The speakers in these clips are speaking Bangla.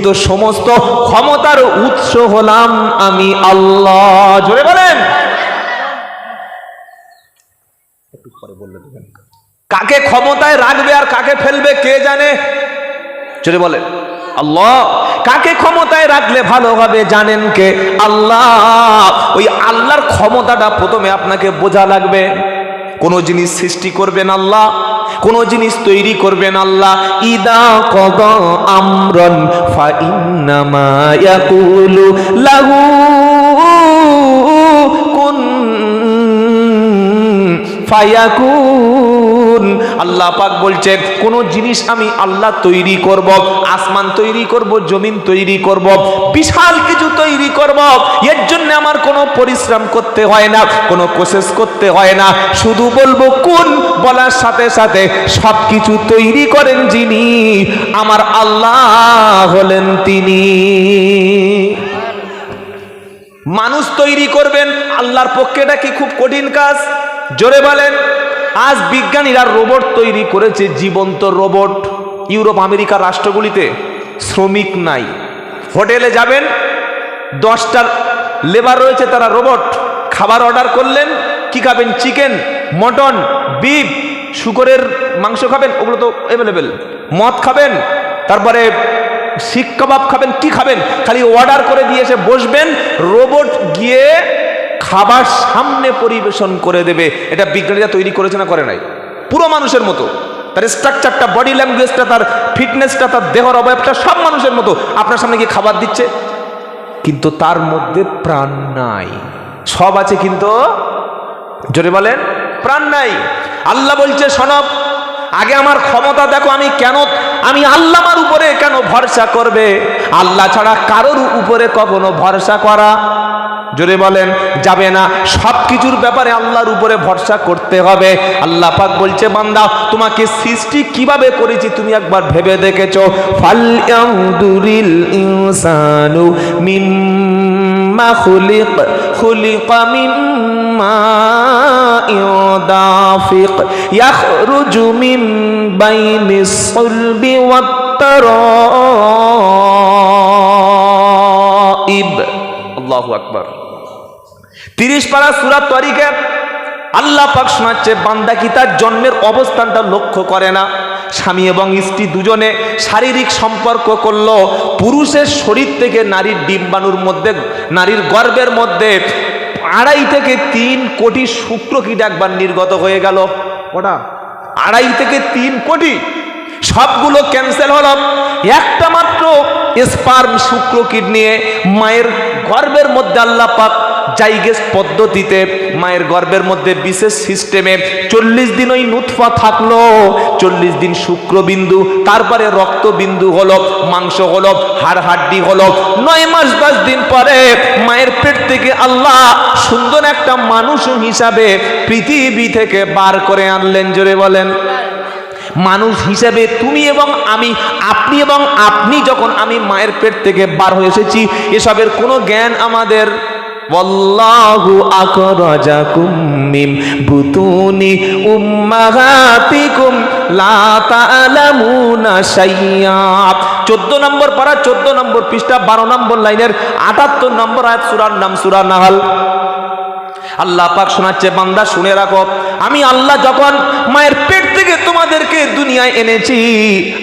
কিন্তু সমস্ত ক্ষমতার উৎস হলাম আমি আল্লাহ। জোরে বলেন। কাকে ক্ষমতায় রাখবে আর কাকে ফেলবে কে জানে? জোরে বলেন। আল্লাহ, কাকে ক্ষমতায় রাখলে ভালো হবে জানেন কে? আল্লাহ। ওই আল্লাহর ক্ষমতাটা প্রথমে আপনাকে বোঝা লাগবে। কোন জিনিস সৃষ্টি করবেন আল্লাহ, কোন জিনিস তৈরি করবেন আল্লাহ। ইদা কদ আমরন ফা ইন্নামা কুন আল্লাহ পাক বলছেন, কোন জিনিস আমি আল্লাহ তৈরি করব, আসমান তৈরি করব, জমিন তৈরি করব, বিশাল কিছু তৈরি করব, এর জন্য আমার কোনো পরিশ্রম করতে হয় না, কোনো কোশেষ করতে হয় না। শুধু বলব, কোন বলার সাথে সাথে সব কিছু তৈরি করেন যিনি, আমার আল্লাহ হলেন তিনি। মানুষ তৈরি করবেন, আল্লাহর পক্ষে এটা কি খুব কঠিন কাজ? জোরে বলেন। আজ বিজ্ঞানীরা রোবট তৈরি করেছে জীবন্ত রোবট। ইউরোপ আমেরিকার রাষ্ট্রগুলিতে শ্রমিক নাই। হোটেলে যাবেন, দশটার লেবার রয়েছে তারা রোবট। খাবার অর্ডার করলেন, কি খাবেন? চিকেন, মটন, বিফ, শুকরের মাংস খাবেন, ওগুলো তো অ্যাভেলেবেল মদ খাবেন, তারপরে শিক কাবাব খাবেন, কি খাবেন? খালি অর্ডার করে দিয়ে এসে বসবেন, রোবট গিয়ে খাবার সামনে পরিবেশন করে দেবে। এটা বিজ্ঞানীরা তৈরি করেছে না করে নাই? পুরো মানুষের মতো। তার স্ট্রাকচারটা বডি ল্যাঙ্গুয়েজটা তার ফিটনেসটা তার দেহর অবয়বটা সব মানুষের মতো। আপনার সামনে গিয়ে খাবার দিচ্ছে। কিন্তু তার মধ্যে প্রাণ নাই। সব আছে কিন্তু জোরে বলেন, প্রাণ নাই। আল্লাহ বলছে সনব আগে আমার ক্ষমতা দেখো, আমি কেন, আমি আল্লাহর উপরে কেন ভরসা করবে? আল্লাহ ছাড়া কারোর উপরে কখনো ভরসা করা জোরে বলেন, যাবে না। সব কিছুর ব্যাপারে আল্লাহর উপরে ভরসা করতে হবে। আল্লাহ পাক বলছে, বান্দা, তোমাকে সৃষ্টি কীভাবে করেছি তুমি একবার ভেবে দেখেছ? ফাল ইয়াউদুরিল ইনসানু মিম্মা খুলিক খুলিক মিম্মা দাফিক, ইয়াখরুজু মিন বাইনিস সুলবি ওয়াত-তারাইব তিরিশ পারা সুরাত তরিকে। আল্লাহ পাক শোনাচ্ছে, বান্দা কি তার জন্মের অবস্থানটা লক্ষ্য করে না? স্বামী এবং স্ত্রী দুজনে শারীরিক সম্পর্ক করল, পুরুষের শরীর থেকে নারীর ডিম্বাণুর মধ্যে, নারীর গর্ভের মধ্যে আড়াই থেকে তিন কোটি শুক্রকীট একবার নির্গত হয়ে গেল। ওটা আড়াই থেকে তিন কোটি। সবগুলো ক্যান্সেল হলো। একটা মাত্র স্পার্ম শুক্রকীট নিয়ে মায়ের গর্ভের মধ্যে আল্লাহ পাক জাইগেস পদ্ধতিতে মায়ের গর্ভের মধ্যে বিশেষ সিস্টেমে চল্লিশ দিন ওই নুৎফা থাকল। চল্লিশ দিন শুক্রবিন্দু, তারপরে রক্তবিন্দু হলো, মাংস হলো হাড় হাড্ডি হলো। নয় মাস দশ দিন পরে মায়ের পেট থেকে আল্লাহ সুন্দর একটা মানুষ হিসাবে পৃথিবী থেকে বার করে আনলেন, জোরে বলেন। মানুষ হিসেবে তুমি এবং আমি, আপনি এবং আপনি যখন আমি মায়ের পেট থেকে বার হয়ে এসেছি, এসবের কোনো জ্ঞান আমাদের ওয়াল্লাহু আকরাজাকুম মিন বুতুনি উম্মাহাতিকুম লা তা'লামুনা শাইয়্যা 14 নম্বর পারা 14 নম্বর পৃষ্ঠা 12 নম্বর লাইনের 78 নম্বর আয়াত, সূরার নাম সূরা নাহাল। আল্লাহ পাক শোনাচ্ছে, বান্দা শুনে রাখো। আমি আল্লাহ যখন মায়ের পেট থেকে তোমাদেরকে দুনিয়ায় এনেছি।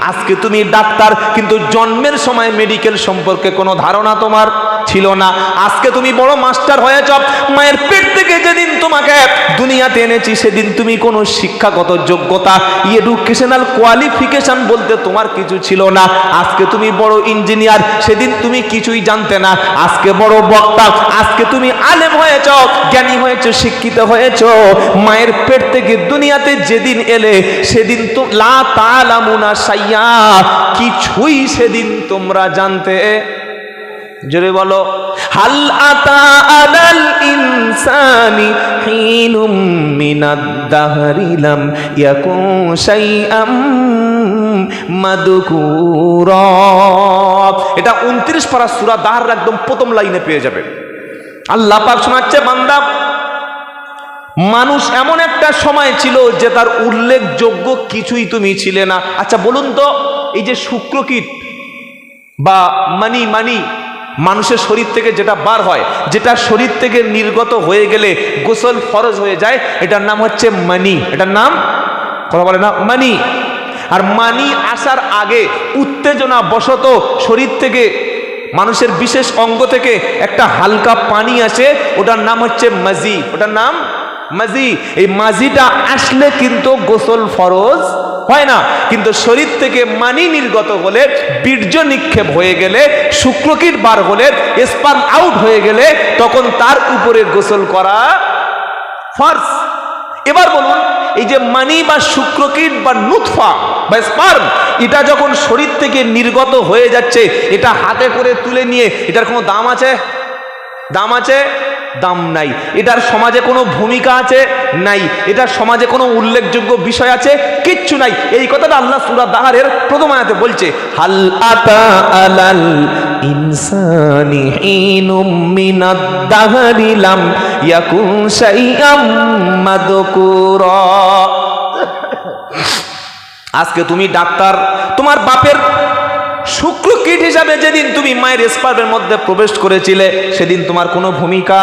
আজকে তুমি ডাক্তার, কিন্তু জন্মের সময় মেডিকেল সম্পর্কে কোনো ধারণা তোমার ছিল না। আজকে তুমি বড় মাস্টার হয়েছ, মায়ের পেট থেকে যেদিন তোমাকে দুনিয়াতে এনেছি, সেদিন তুমি কোনো শিক্ষাগত যোগ্যতা এডুকেশনাল কোয়ালিফিকেশন বলতে তোমার কিছু ছিল না। আজকে তুমি বড় ইঞ্জিনিয়ার সেদিন তুমি কিছুই জানতে না। আজকে বড় বক্তা, আজকে তুমি আলেম হয়েছ, জ্ঞানী হয়েছ, শিক্ষিত হয়েছ, মায়ের পেট থেকে দুনিয়াতে যেদিন এলে সেদিন তো লা তালামুনা সাইয়া, কিছুই সেদিন তোমরা জানতে জোরে বলো, হাল আতা আলাল ইনসানি হিনুম মিনাদ দাহরি লাম ইয়াকুন শাইআম মাদকুরা। এটা 29 পারা সূরা দাহর একদম প্রথম লাইনে পেয়ে যাবে। আল্লাহ পাক শোনাচ্ছে, বান্দা মানুষ এমন একটা সময় ছিল যে তার উল্লেখযোগ্য কিছুই তুমি ছিলে না। আচ্ছা বলুন তো, এই যে শুক্রকীট বা মানি মানি, মানুষের শরীর থেকে যেটা বার হয়, যেটা শরীর থেকে নির্গত হয়ে গেলে গোসল ফরজ হয়ে যায়, এটার নাম হচ্ছে মানি। এটার নাম? কথা বলে না, মানি। আর মানি আসার আগে উত্তেজনা বশত শরীর থেকে, মানুষের বিশেষ অঙ্গ থেকে একটা হালকা পানি আসে, ওটার নাম হচ্ছে মাজি। ওটার নাম? মাজি, এই মাজিটা আসলে কিন্তু গোসল ফরজ হয় না। কিন্তু শরীর থেকে মানি নির্গত হলে, বীর্য নিক্ষেপ হয়ে গেলে, শুক্রকীট বার হলে স্পার্ম আউট হয়ে গেলে, তখন তার উপরে গোসল করা ফার্স এবার বলুন, এই যে মানি বা শুক্রকীট বা নুৎফা বা স্পার্ম, এটা যখন শরীর থেকে নির্গত হয়ে যাচ্ছে, এটা হাতে করে তুলে নিয়ে, এটার কোনো দাম আছে? দাম আছে? দাম নাই। এটার সমাজে কোনো ভূমিকা আছে? নাই। এটার সমাজে কোনো উল্লেখযোগ্য বিষয় আছে? কিচ্ছু নাই। এই কথাটা আল্লাহ সুরা দাহারের প্রথম আয়াতে বলছে, হাল আতা আলাল ইনসানি হিনুম মিনাদ দাহরি লাম ইয়াকুন শাইআম মাদকুরা। আজকে তুমি ডাক্তার, তোমার বাপের শুক্র কীট হিসাবে যেদিন তুমি মায়ের স্পার্মের মধ্যে প্রবেশ করেছিলে, সেদিন তোমার কোনো ভূমিকা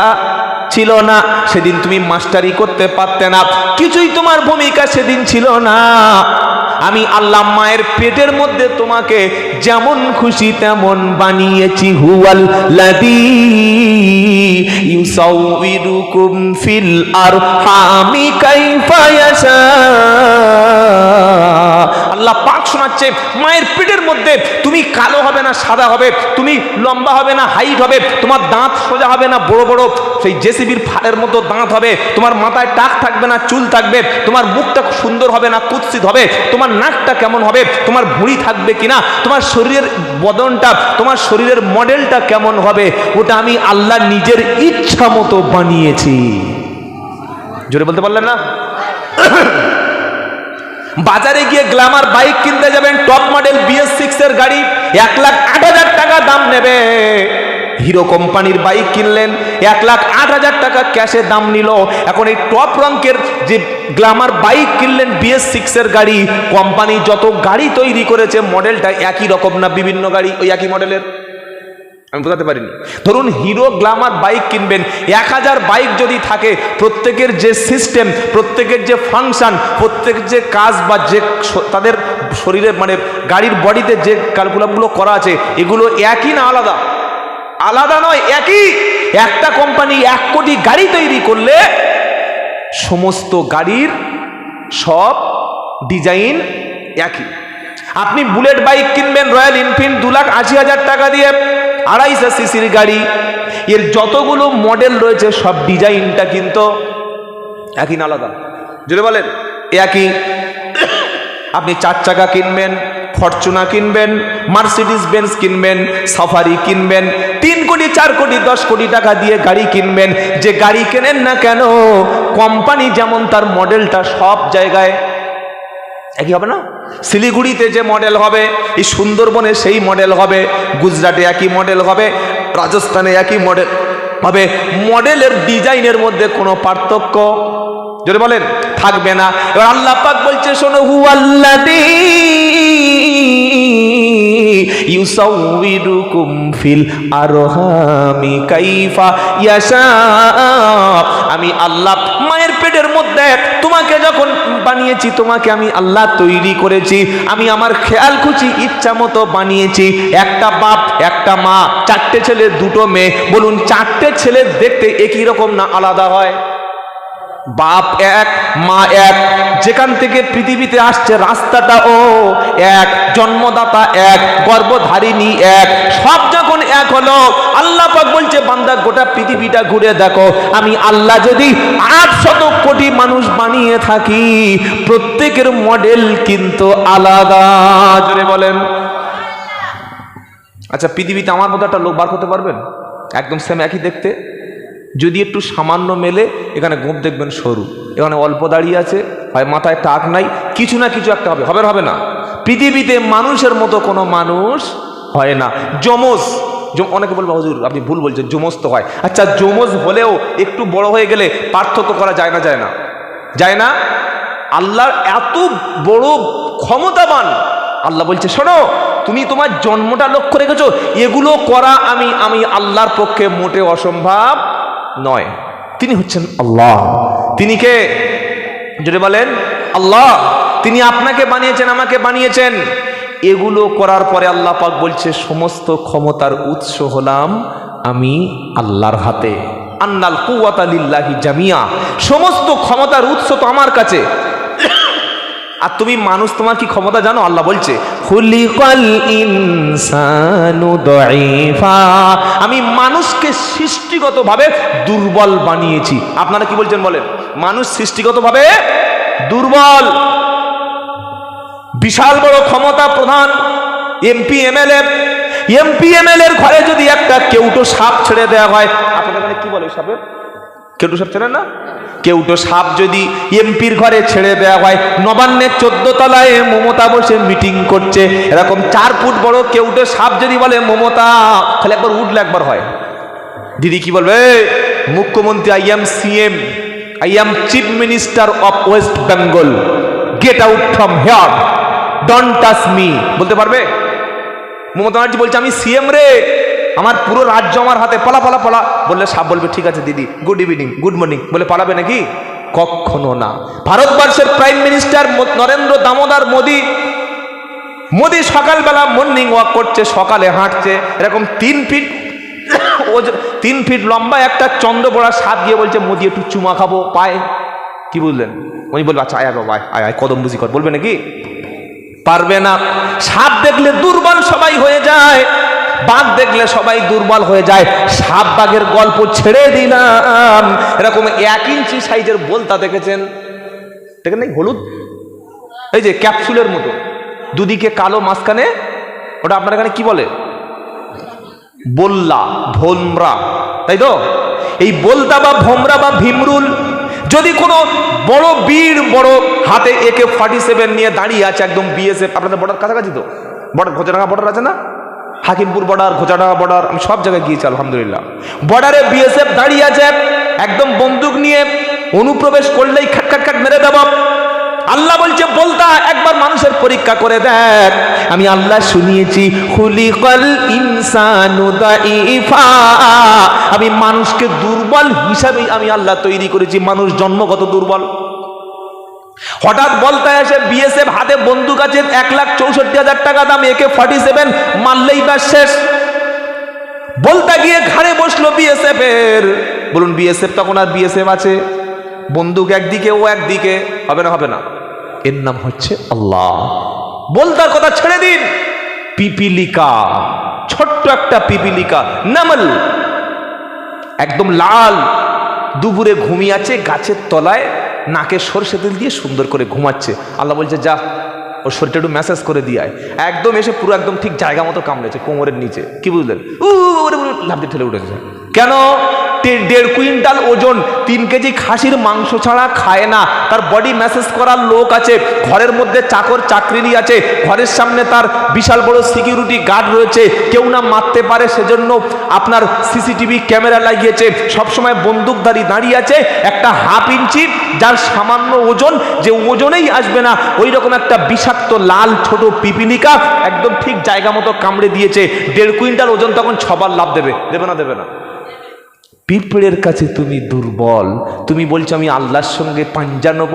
ছিল না, সেদিন তুমি মাস্টারি করতে পারতে না, কিছুই তোমার ভূমিকা সেদিন ছিল না। আমি আল্লাহ মায়ের পেটের মধ্যে তোমাকে যেমন খুশি তেমন বানিয়েছি, হুয়াল লাদি ইউসাউইরুকুম ফিল আরহামি কাইফা ইয়াশা। আল্লাহ পাক শোনাচ্ছে মায়ের পেটের মধ্যে তুমি কালো হবে না, সাদা হবে, তুমি লম্বা হবে না, হাইট হবে, তোমার দাঁত সোজা হবে না, বড় বড়, সেই জেসিবির ফাড়ের মতো দাঁত হবে, তোমার মাথায় টাক থাকবে না, চুল থাকবে, তোমার মুখটা সুন্দর হবে না, কুৎসিত হবে, তোমার নাকটা কেমন হবে, তোমার ভুঁড়ি থাকবে কিনা, তোমার শরীরের বদনটা, তোমার শরীরের মডেলটা কেমন হবে, ওটা আমি আল্লাহ নিজের ইচ্ছা মতো বানিয়েছি। জোরে বলতে পারলেন না? বাজারে গিয়ে গ্ল্যামার বাইক কিনতে যাবেন টপ মডেল বিএস সিক্স এর গাড়ি, এক লাখ আট হাজার টাকা দাম নেবে। হিরো কোম্পানির বাইক কিনলেন, এক লাখ আট হাজার টাকা ক্যাশে দাম নিল। এখন এই টপ রঙ্কের যে গ্ল্যামার বাইক কিনলেন বিএস সিক্স এর গাড়ি, কোম্পানি যত গাড়ি তৈরি করেছে মডেলটা একই রকম না, বিভিন্ন গাড়ি ওই একই মডেলের আমি বোঝাতে পারিনি। ধরুন হিরো গ্লামার বাইক কিনবেন, এক হাজার বাইক যদি থাকে, প্রত্যেকের যে সিস্টেম প্রত্যেকের যে ফাংশন প্রত্যেকের যে কাজ বা যে তাদের শরীরে মানে গাড়ির বডিতে যে ক্যালকুলামগুলো করা আছে, এগুলো একই না আলাদা? আলাদা নয়, একই। একটা কোম্পানি এক কোটি গাড়ি তৈরি করলে সমস্ত গাড়ির সব ডিজাইন একই। আপনি বুলেট বাইক কিনবেন রয়্যাল এনফিল্ড দু লাখ আশি হাজার টাকা দিয়ে আড়াইশো সিসির গাড়ি। এর যতগুলো মডেল রয়েছে, সব ডিজাইনটা কিন্তু একই আলাদা। যদি বলেন একই। আপনি চার চাকা কিনবেন, ফরচুনা কিনবেন মার্সিডিস বেঞ্জ কিনবেন, সাফারি কিনবেন, তিন কোটি, চার কোটি, দশ কোটি টাকা দিয়ে গাড়ি কিনবেন। যে গাড়ি কেনেন না কেন, কোম্পানি যেমন তার মডেলটা সব জায়গায় একই হবে না? শিলিগুড়িতে যে মডেল হবে, এই সুন্দরবনে সেই মডেল হবে, গুজরাটে একই মডেল হবে, রাজস্থানে একই মডেল হবে। মডেলের ডিজাইনের মধ্যে কোনো পার্থক্য যদি বলেন, থাকবে না। এবার আল্লাহ পাক বলছে, শোনো হু ইউসাউইরুকুম ফিল আরহামি কাইফা ইয়াশা। আমি আল্লাহ মায়ের পেটের মধ্যে তোমাকে যখন বানিয়েছি, তোমাকে আমি আল্লাহ তৈরি করেছি। আমি আমার খেয়াল খুশি ইচ্ছা মতো বানিয়েছি। একটা বাপ, একটা মা, চারটে ছেলে, দুটো মেয়ে। বলুন, চারটে ছেলে দেখতে একই রকম না আলাদা হয়? বাপ এক, মা এক, যেখান থেকে পৃথিবীতে আসছে রাস্তাটা ও এক, জন্মদাতা এক, গর্ভধারিণী এক, সব যখন এক হলো, আল্লাহ পাক বলছে, বান্দা, গোটা পৃথিবীটা ঘুরে দেখো। আমি আল্লাহ যদি আট শত কোটি মানুষ বানিয়ে থাকি, প্রত্যেকের মডেল কিন্তু আলাদা। জোরে বলেন। আচ্ছা পৃথিবীতে আমার মতো একটা লোক বার করতে পারবেন? একদম সেম একই দেখতে? যদি একটু সামান্য মেলে, এখানে গোপ দেখবেন সরু। এখানে অল্প দাঁড়িয়ে আছে, হয় মাথায় টাক নাই, কিছু না কিছু একটা হবে। হবে হবে না। পৃথিবীতে মানুষের মতো কোনো মানুষ হয় না। যমজ অনেকে বলব, হুজুর, আপনি ভুল বলছেন, যমজ তো হয়। আচ্ছা যমজ হলেও একটু বড় হয়ে গেলে পার্থক্য করা যায় না যায় না? যায় না? আল্লাহর এত বড় ক্ষমতাবান। আল্লাহ বলছে, শোনো, তুমি তোমার জন্মটা লক্ষ্য রেখেছো। এগুলো করা আমি আমি আল্লাহর পক্ষে মোটে অসম্ভব। নয়। তিনি হচ্ছেন আল্লাহ। তিনি কে? যদি বলেন, আল্লাহ, তিনি আপনাকে বানিয়েছেন, আমাকে বানিয়েছেন। এগুলো করার পরে আল্লাহ পাক বলছে, সমস্ত ক্ষমতার উৎস হলাম আমি আল্লাহর হাতে। আন্নাল কুয়াতা লিল্লাহি জামিয়া। সমস্ত ক্ষমতার উৎস তো আমার কাছে। আর তুমি মানুষ, তোমার কি ক্ষমতা জানো? আল্লাহ বলছে আমি মানুষকে সৃষ্টিগতভাবে দুর্বল বানিয়েছি। আপনারা কি বলছেন বলেন? মানুষ সৃষ্টিগতভাবে দুর্বল। বিশাল বড় ক্ষমতা প্রধান এমপি, এমএলএ। এমপি, এমএলএর ঘরে যদি একটা কেউটো সাপ ছেড়ে দেওয়া হয়, আপনাদের কি বলে সাপের? কেউটো সাপ ছেড়ে না? কেউটো সাপ যদি এমপির ঘরে ছেড়ে দেওয়া হয়, নবান্নের চোদ্দ তলায় মমতা বসে মিটিং করছে। এরকম চার ফুট বড় কেউটো সাপ যদি বলে, মমতা, তাহলে একবার উঠলে একবার হয়। দিদি কি বলবে? মুখ্যমন্ত্রী I am CM I am chief minister of West Bengal get out from here don't touch me বলতে পারবে? মমতা ব্যানার্জি বলছে, আমি সিএম রে। আমার পুরো রাজ্য আমার হাতে পালা পালা পালা। বললে সাপ বলবে ঠিক আছে দিদি গুড ইভিনিং গুড মর্নিং বলে পালাবে নাকি? কখনো না। ভারতবর্ষের প্রাইম মিনিস্টার নরেন্দ্র দামোদর মোদী মোদী সকালবেলা মর্নিং ওয়াক করছে সকালে হাঁটছে। এরকম তিন ফিট ওজ- তিন ফিট লম্বা একটা চন্দ্রপড়া সাপ গিয়ে বলছে মোদি একটু চুমা খাব পায়। কি বুঝলেন? উনি বলবে আচ্ছা আয় বাবা, আয় আয় কদম বুঝি কর। বলবে নাকি? পারবে না। সাপ দেখলে দুর্বল সবাই হয়ে যায়। বাঘ দেখলে সবাই দুর্বল হয়ে যায়। সাপ বাঘের গল্প ছেড়ে দিলাম। এরকম এক ইঞ্চি সাইজের বলতা দেখেছেন? দেখেন নাই, হলুদ? এই যে ক্যাপসুলের মতো। দুদিকে কালো মাঝখানে, ওটা আপনার এখানে কি বলে? বল্লা, ভোমরা। তাই তো? এই বলতা বা ভোমরা বা ভীমরুল, যদি কোনো বড় বীর বড় হাতে একে ফর্টি সেভেন নিয়ে দাঁড়িয়ে আছে, একদম বিএসএফ আপনাদের বর্ডার কাছাকাছি তো? বর্ডার ঘোচাডাঙ্গা বর্ডার আছে না? হাকিমপুর বর্ডার, ঘোচাডাঙ্গা বর্ডার, আমি সব জায়গায় গিয়েছি, আলহামদুলিল্লাহ। বর্ডারে বিএসএফ দাঁড়িয়ে আছে, একদম বন্দুক নিয়ে অনুপ্রবেশ করলেই খাট খাট খাট মেরে দেব। আল্লাহ বলছে, বলতা, একবার মানুষের পরীক্ষা করে দেখ। আমি আল্লাহ শুনিয়েছি, খুলিকল ইনসানু দাইফা আমি মানুষকে দুর্বল হিসাবে আমি আল্লাহ তৈরি করেছি। মানুষ জন্মগত দুর্বল। হঠাৎ বলতে এসে বিএসএফ হাতে বন্দুক আছে এক লাখ চৌষট্টি হাজার টাকা দাম একে ফর্টি সেভেন মারলেই বা শেষ। বলতে গিয়ে ঘাড়ে বসল বিএসএফ এর। বলুন বিএসএফ তখন আর বিএসএফ আছে? বন্দুক একদিকে, ও একদিকে। হবে না হবে না। এর নাম হচ্ছে আল্লাহ। বলতার কথা ছেড়ে দিন। পিপিলিকা, ছোট্ট একটা পিপিলিকা, নামল। একদম লাল। দুপুরে ঘুমিয়ে আছে, গাছের তলায় নাকে সরষে তেল দিয়ে সুন্দর করে ঘুমাচ্ছে। আল্লাহ বলছে, যা, ওর শরীরটা একটু ম্যাসেজ করে দিয়ে আয়। একদম এসে পুরো একদম ঠিক জায়গা মতো কামড়েছে কোমরের নিচে। কি বুঝলেন? উ লাফ দিয়ে ঠেলে উঠেছে। কেন? দেড় কুইন্টাল ওজন, তিন কেজি খাসির মাংস ছাড়া খায় না। তার বডি ম্যাসেজ করার লোক আছে, ঘরের মধ্যে চাকর চাকরিনি আছে, ঘরের সামনে তার বিশাল বড় সিকিউরিটি গার্ড রয়েছে, কেউ না মারতে পারে সেজন্য আপনার সিসিটিভি ক্যামেরা লাগিয়েছে। সবসময় বন্দুকধারী দাঁড়িয়ে আছে, একটা হাফ ইঞ্চি যার সামান্য ওজন, যে ওজনেই আসবে না ওই রকম একটা বিষাক্ত লাল ছোট পিপিলিকা একদম ঠিক জায়গা মতো কামড়ে দিয়েছে। দেড় কুইন্টাল ওজন তখন ছবার লাভ দেবে দেবে না দেবে না। পিঁপড়ের কাছে তুমি দুর্বল। তুমি বলছো, আমি আল্লাহর সঙ্গে পাঞ্জা নেব।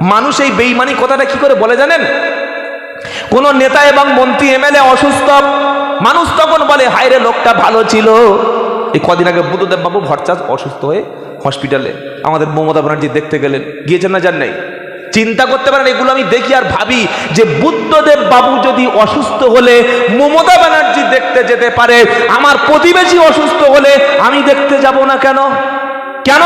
মানুষ এই বেইমানি কথাটা কি করে বলে জানেন? কোন নেতা এবং মন্ত্রী এমএলএ অসুস্থ, মানুষ তখন বলে হায়রে লোকটা ভালো ছিল। এই কদিন আগে বুদ্ধদেব বাবু ভট্টাচ অসুস্থ হয়ে হসপিটালে আমাদের মমতা ব্যানার্জি দেখতে গেলেন। গিয়েছেন না যান নাই? চিন্তা করতে পারেন, এগুলো আমি দেখি আর ভাবি যে বুদ্ধদেব বাবু যদি অসুস্থ হলে, মমতা ব্যানার্জি দেখতে যেতে পারে, আমার প্রতিবেশী অসুস্থ হলে আমি দেখতে যাব না কেন? কেন?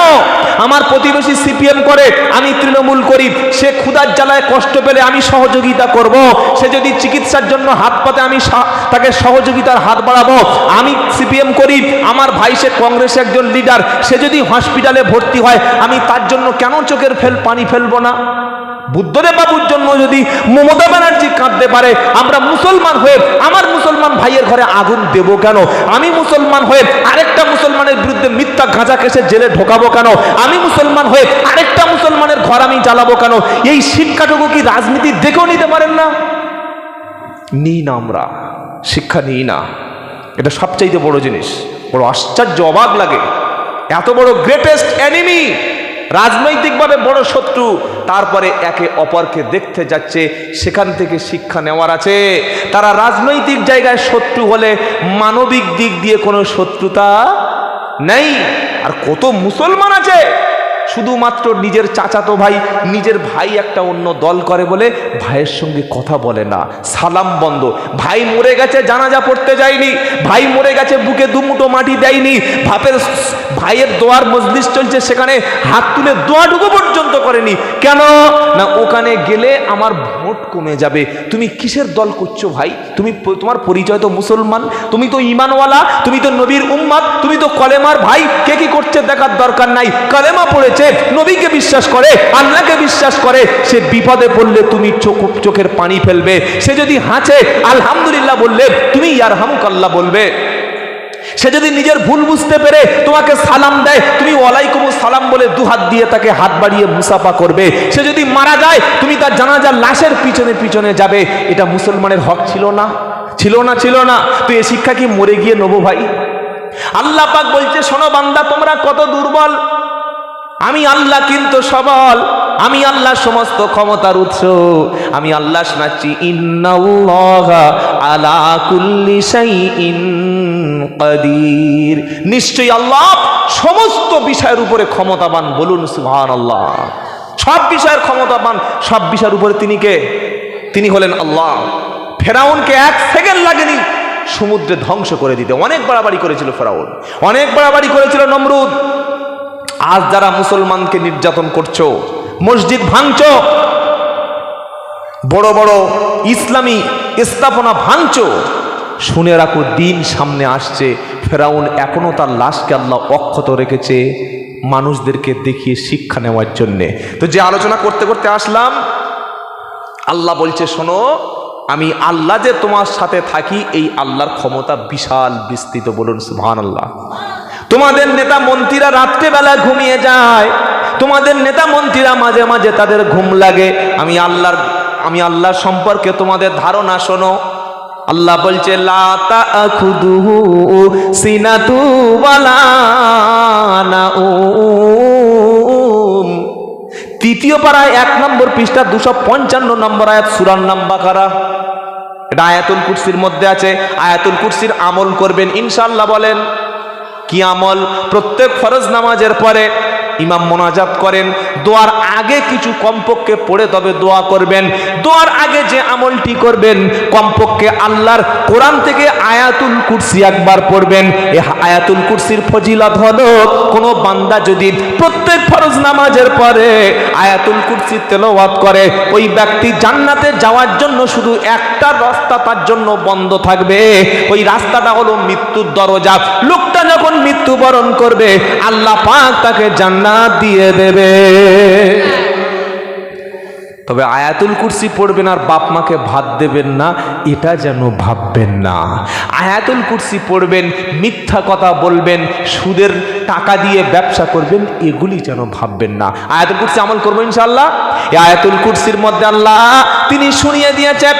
আমার প্রতিবেশী সিপিএম করে, আমি তৃণমূল করি, সে ক্ষুধার জ্বালায় কষ্ট পেলে আমি সহযোগিতা করব, সে যদি চিকিৎসার জন্য হাত পাতে, আমি তাকে সহযোগিতার হাত বাড়াবো, আমি সিপিএম করি, আমার ভাই সে কংগ্রেস একজন লিডার সে যদি হসপিটালে ভর্তি হয়, আমি তার জন্য কেন চোখের ফেল, পানি ফেলব না? বুদ্ধদেব বাবুর জন্য যদি মমতা ব্যানার্জি কাঁদতে পারে, আমরা মুসলমান হয়ে আমার মুসলমান ভাইয়ের ঘরে আগুন দেব কেন? আমি মুসলমান হয়ে আরেকটা মুসলমানের বিরুদ্ধে মিথ্যা গাঁজা কেসে জেলে ঢোকাবো কেন? আমি মুসলমান হয়ে আরেকটা মুসলমানের ঘর আমি জ্বালাবো কেন? এই শিক্ষাটুকু কি রাজনীতি দেখেও নিতে পারেন না? নিই না আমরা, শিক্ষা নিই না। এটা সবচাইতে বড় জিনিস। বড় আশ্চর্য অবাক লাগে। এত বড় গ্রেটেস্ট এনিমি রাজনৈতিকভাবে বড় শত্রু, তারপরে একে অপরকে দেখতে যাচ্ছে, সেখান থেকে শিক্ষা নেওয়ার আছে। তারা রাজনৈতিক জায়গায় শত্রু হলে মানবিক দিক দিয়ে কোনো শত্রুতা নেই। আর কত মুসলমান আছে শুধুমাত্র নিজের চাচাতো ভাই, নিজের ভাই একটা অন্য দল করে বলে ভাইয়ের সঙ্গে কথা বলে না। সালাম বন্ধ। ভাই মরে গেছে, জানাজা পড়তে যায়নি। ভাই মরে গেছে, বুকে দুমুটো মাটি দেয়নি। ভাপের ভাইয়ের দোয়ার মজলিস চলছে, সেখানে হাত তুলে দোয়া দোয়াটুকু পর্যন্ত করেনি। কেন? না, ওখানে গেলে আমার ভোট কমে যাবে। তুমি কিসের দল করছ ভাই? তুমি তোমার পরিচয় তো মুসলমান, তুমি তো ইমানওয়ালা তুমি তো নবীর উম্মাদ, তুমি তো কলেমার ভাই। কে কি করছে দেখার দরকার নাই। কলেমা পড়েছে। নবীকে বিশ্বাস করে, আল্লাহকে বিশ্বাস করে, সে বিপদে পড়লে তুমি চোখ, চোখের পানি ফেলবে। সে যদি হাঁচে, আলহামদুলিল্লাহ বললে, তুমি ইয়ার হামুকাল্লাহ বলবে। সে যদি নিজের ভুল বুঝতে পেরে তোমাকে সালাম দেয়, তুমি ওয়ালাইকুম সালাম বলে দুহাত দিয়ে তাকে হাত বাড়িয়ে মুসাফা করবে। সে যদি মারা যায়, তুমি তার জানাজার লাশের পিছনে পিছনে যাবে। এটা মুসলমানের হক ছিল না? ছিল না ছিল না। তুই এ শিক্ষা কি মরে গিয়ে নেব ভাই? আল্লাহ পাক বলছে, শোনো বান্দা, তোমরা কত দুর্বল। আমি আল্লাহ কিন্তু সবল, আমি আল্লাহ সমস্ত ক্ষমতার উৎস, আমি আল্লাহ শোনাচ্ছি কাদির। নিশ্চয়ই আল্লাহ সমস্ত বিষয়ের উপরে ক্ষমতাবান বলুন সুহান আল্লাহ সব বিষয়ের ক্ষমতাবান, সব বিষয়ের উপরে তিনি কে? তিনি হলেন আল্লাহ। ফেরাউনকে এক সেকেন্ড লাগেনি, সমুদ্রে ধ্বংস করে দিতে। অনেক বাড়াবাড়ি করেছিল ফেরাউন। অনেক বাড়াবাড়ি করেছিল নমরুদ। আজ যারা মুসলমানকে নির্যাতন করছ, মসজিদ ভাঙছো, বড় বড় ইসলামী স্থাপনা ভাঙছো, শুনে রাখো, দিন সামনে আসছে। ফেরাউন এখনও তার লাশকে আল্লাহ অক্ষত রেখেছে মানুষদেরকে দেখিয়ে শিক্ষা নেওয়ার জন্যে। তো যে আলোচনা করতে করতে আসলাম, আল্লাহ বলছে, শোনো, আমি আল্লাহ যে তোমার সাথে থাকি, এই আল্লাহর ক্ষমতা বিশাল বিস্তৃত, বলুন সুহান আল্লাহ তোমাদের নেতা মন্ত্রীরা রাত্রেবেলা ঘুমিয়ে যায়। তোমাদের নেতা মন্ত্রীরা মাঝে মাঝে তাদের ঘুম লাগে। আমি আল্লাহর আমি আল্লাহর সম্পর্কে তোমাদের ধারণা শোনো। আল্লাহ বলছে তৃতীয় পাড়ায় এক নম্বর পৃষ্ঠা দুশো পঞ্চান্ন নম্বর আয়াত সুরান নাম্বা কারা এটা আয়াতুল কুরসির মধ্যে আছে। আয়াতুল কুরসির আমল করবেন ইনশাল্লাহ বলেন। কি আমল? প্রত্যেক ফরজ নামাজের পরে ইমাম মোনাজাত করেন, দোয়ার আগে কিছু কমপক্ষে পড়ে তবে দোয়া করবেন। দোয়ার আগে যে আমলটি করবেন, কমপক্ষে আল্লাহর কোরআন থেকে আয়াতুল কুরসি একবার পড়বেন। এ আয়াতুল কুরসির ফজিলত হলো, কোনো বান্দা যদি প্রত্যেক ফরজ নামাজের পরে আয়াতুল কুরসি তেলাওয়াত করে, ওই ব্যক্তি জান্নাতে যাওয়ার জন্য শুধু একটা রাস্তা তার জন্য বন্ধ থাকবে। ওই রাস্তাটা হলো মৃত্যুর দরজা। লোকটা যখন মৃত্যুবরণ করবে, আল্লাহ পাক তাকে জান্নাত দিয়ে দেবে। তবে আয়াতুল কুরসি পড়বেন আর বাপ মাকে ভাত দেবেন না, এটা যেন ভাববেন না। আয়াতুল কুরসি পড়বেন, মিথ্যা কথা বলবেন, সুদের টাকা দিয়ে ব্যবসা করবেন, এগুলি যেন ভাববেন না। আয়াতুল কুরসি আমল করব ইনশাল্লাহ এই আয়াতুল কুরসির মধ্যে আল্লাহ তিনি শুনিয়ে দিয়েছেন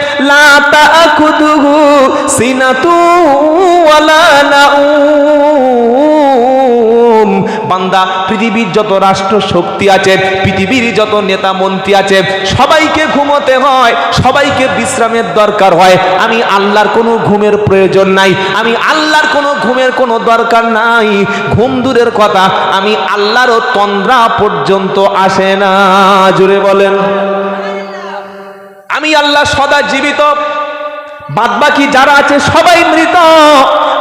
বান্দা, পৃথিবীর যত রাষ্ট্র শক্তি আছে, পৃথিবীর যত নেতা মন্ত্রী আছে, সবাইকে ঘুমোতে হয়, সবাইকে বিশ্রামের দরকার হয়। আমি আল্লাহর কোনো ঘুমের প্রয়োজন নাই, আমি আল্লাহর কোনো ঘুমের কোনো দরকার নাই। ঘুম দূরের কথা, আমি আল্লাহরও তন্দ্রা পর্যন্ত আসে না। জুড়ে বলেন। আমি আল্লাহ সদা জীবিত। বাদবাকি যারা আছে সবাই মৃত।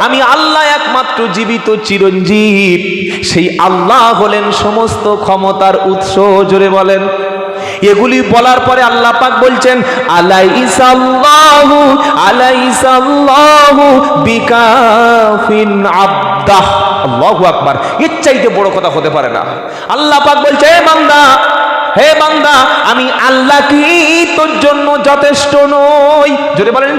আমি আল্লাহ একমাত্র জীবিত চিরঞ্জীব। সেই আল্লাহ হলেন সমস্ত ক্ষমতার উৎস, জোরে বলেন। এগুলি বলার পরে আল্লাহ পাক বলছেন, আলাইসাল্লাহু আলাইসাল্লাহু বিকাফিন আব্দাহ। আল্লাহু আকবার। এর বড় কথা হতে পারে না। আল্লাহ পাক বলছে হে বান্দা হে বান্দা, আমি আল্লাহ কি তোর জন্য যথেষ্ট নই। জোরে বলেন